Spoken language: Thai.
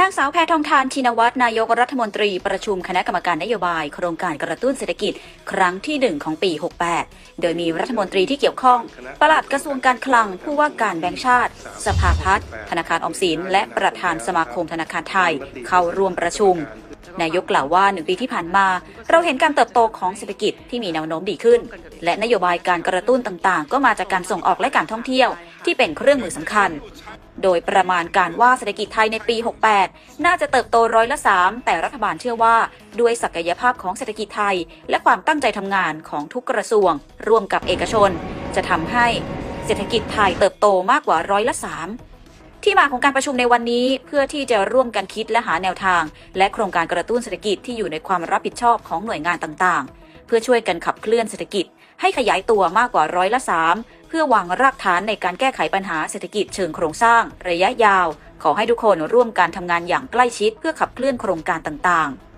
นางสาวแพทองทานชินวัตรนายกรัฐมนตรีประชุมคณะกรรมการนโยบาย โครงการกระตุ้นเศรษฐกิจ ครั้งที่ 1 ของปี 68 โดยมีรัฐมนตรีที่เกี่ยวข้อง ปลัดกระทรวงการคลัง ผู้ว่าการแบงก์ชาติ สภาพัฒน์ธนาคารออมสิน และประธานสมาคมธนาคารไทย เข้าร่วมประชุม นายกกล่าวว่าหนึ่งปีที่ผ่านมา เราเห็นการเติบโตของเศรษฐกิจที่มีแนวโน้มดีขึ้น และนโยบายการกระตุ้นต่างๆ ก็มาจากการส่งออกและการท่องเที่ยว ที่เป็นเครื่องมือสำคัญ โดยประมาณการว่าเศรษฐกิจไทยในปี 68 น่าจะเติบโตร้อยละ 3 แต่รัฐบาลเชื่อว่าด้วยศักยภาพของเศรษฐกิจไทย และความตั้งใจทำงานของทุกกระทรวง ร่วมกับเอกชน จะทำให้เศรษฐกิจไทยเติบโตมากกว่าร้อยละ 3 ที่มาของการประชุมในวันนี้เพื่อที่จะร่วมกันคิดและหาแนวทาง และโครงการกระตุ้นเศรษฐกิจที่อยู่ในความรับผิดชอบของหน่วยงานต่างๆ เพื่อช่วยกันขับเคลื่อนเศรษฐกิจ ให้ขยายตัวมากกว่าร้อยละ3เพื่อวางรากฐานในการแก้ไขปัญหาเศรษฐกิจเชิงโครงสร้าง ระยะยาว ขอให้ทุกคนร่วมการทำงานอย่างใกล้ชิด เพื่อขับเคลื่อนโครงการต่างๆ